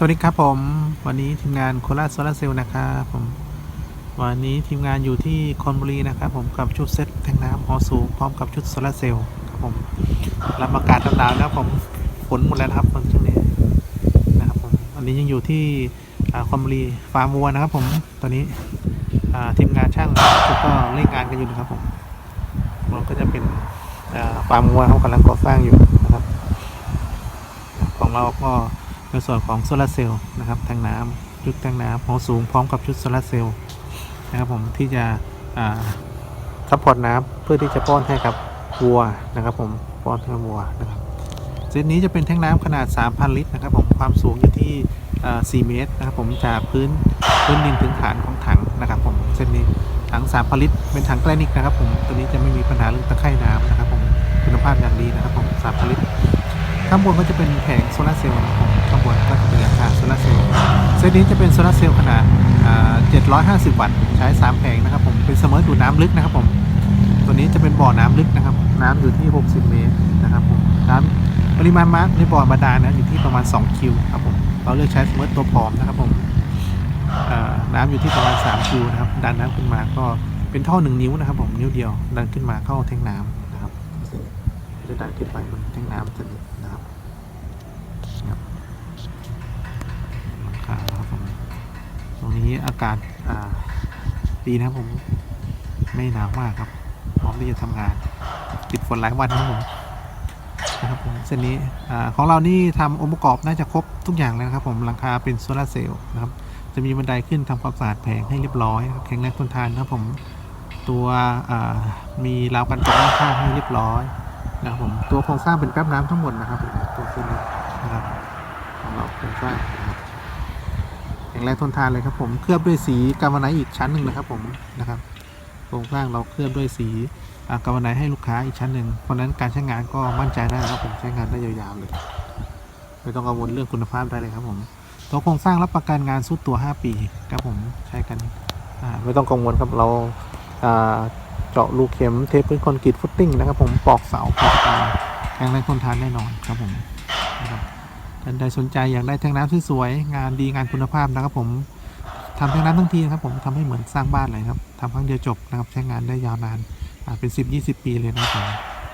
สวัสดีครับผม วันนี้ทีมงานโคราชโซลาเซลล์นะครับผม วันนี้ทีมงานอยู่ที่คอนบุรีนะครับผมกับชุดเซ็ตแทงน้ำหอสูงพร้อมกับชุดโซลาเซลล์ครับผมรับอากาศหนาวนะครับผมฝนหมดแล้วครับตอนช่วงนี้นะครับผมวันนี้ยังอยู่ที่คอนบุรีฟาร์มวัวนะครับผมตอนนี้ทีมงานช่างก็เร่งงานกันอยู่นะครับผมเราก็จะเป็นฟาร์มวัวเขากำลังก่อสร้างอยู่นะครับ ของเราก็ ในส่วนของโซลาร์เซลล์นะครับแทงน้ำชุดแทงน้ำหัวสูงพร้อมกับชุดโซลาร์เซลล์นะครับผมที่จะซัพพอร์ตน้ำเพื่อที่จะป้อนให้กับวัวนะครับผมป้อนให้กับวัวนะครับเซตนี้จะเป็นแทงน้ำขนาด 3,000 ลิตรนะครับผมความสูงอยู่ที่อ่า4เมตรนะครับผมจากพื้นพื้นดินถึงฐานของถังนะครับผมเส้นนี้ถัง 3,000 ลิตรเป็นถังแกลนิกนะครับผมตัวนี้จะไม่มีปัญหาเรื่องตะไคร่น้ำนะครับผมคุณภาพอย่างดีนะครับผม3,000 ลิตรข้างบนก็จะเป็นแผงโซลาร์เซลล์นะครับ ข้างบนก็จะเป็นหลังคาโซลาเซลล์เซตนี้จะเป็นโซลาเซลล์ขนาดอ่า750 วัตต์ ใช้ 3 แผงนะครับผม เป็นเสมอดูดน้ำลึกนะครับผม ตัวนี้จะเป็นบ่อน้ำลึกนะครับ น้ำอยู่ที่ 60 เมตรนะครับผม น้ำปริมาณน้ำในบ่อบาดาลนะอยู่ที่ประมาณ 2 คิวครับผม เราเลือกใช้เสมอตัวผอมนะครับผมน้ำอยู่ที่ประมาณ 3 คิวนะครับ ดันน้ำขึ้นมาก็เป็นท่อ 1 นิ้วนะครับผม นิ้วเดียว ดันขึ้นมาเข้าแทงน้ำนะครับจะดันขึ้นไปบนแทงน้ำจะนี้นะครับครับหลังคาครับผมตรง นี้อากาศาดีนะครับผม ไม่หนาวมากครับพร้อมที่จะทำงาน ติดฝนหลายวันนะครับผมนะครับผมเส้นนี้อของเรานี่ทำองค์ประกอบน่าจะครบทุกอย่างเลยนะครับผมหลังคาเป็นโซลาเซลล์นะครับ จะมีบันไดขึ้นทำความสะอาดแผงให้เรียบร้อยครับแข็งแรงทนทานนะครับผมตัวมีราวกันตกด้าข้างให้เรียบร้อยนะครับผมตัวโครงสร้างเป็นแป๊บน้ำทั้งหมดนะครับผมตัวเส้นนี้นะครับของเราโครงสร้างนะครับ ข็งแรงทนทานเลยครับผมเคลือบด้วยสีกาวนไนอีกชั้นหนึ่งนะครับผมนะครับโครงสร้างเราเคลือบด้วยสีกาวนไนให้ลูกค้าอีกชั้นหนึ่งเพราะนั้นการใช้งานก็มั่นใจได้ครับผมใช้งานได้ยาวๆเลยไม่ต้องกังวลเรื่องคุณภาพได้เลยครับผมตัวโครงสร้างรับประกันงานสุดตัว 5 ปีครับผมใช้กันไม่ต้องกังวลครับเราเจาะรูเข็มเทปพื้นคอนกรีตฟุตติ้งนะครับผมปอกเสาปอกตาแข็งแรงทนทานแน่นอนครับผมนะครับ ท่านใดสนใจอยากได้แทงน้ำสวยๆงานดีงานคุณภาพนะครับผมทำแทงน้ำทั้งทีนะครับผมทำให้เหมือนสร้างบ้านเลยครับทำครั้งเดียวจบนะครับใช้งานได้ยาวนานอ่าเป็น 10 20 ปีเลยนะครับผม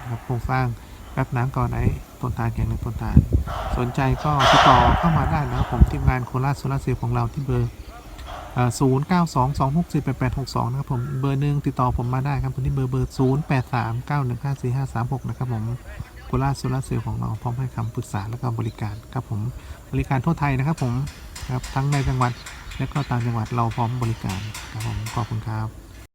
นะครับโครงสร้างแป๊บน้ำก่อนไหนทนทานแข็งแรงทนทาน สนใจก็ติดต่อเข้ามาได้นะครับผมทีมงานโคราชโซลาร์เซลล์ของเราที่เบอร์ศูนย์เก้าสองสองหกสี่แปดแปดหกสองนะครับผมเบอร์หนึ่งติดต่อผมมาได้ครับผมที่เบอร์เบอร์ศูนย์แปดสามเก้าหนึ่งห้าสี่ห้าสามหกนะครับผม โคราโซลาร์เซลล์ของเราพร้อมให้คำปรึกษาและก็บริการครับผมบริการทั่วไทยนะครับผมครับทั้งในจังหวัดและก็ต่างจังหวัดเราพร้อมบริการครับผมขอบคุณครับ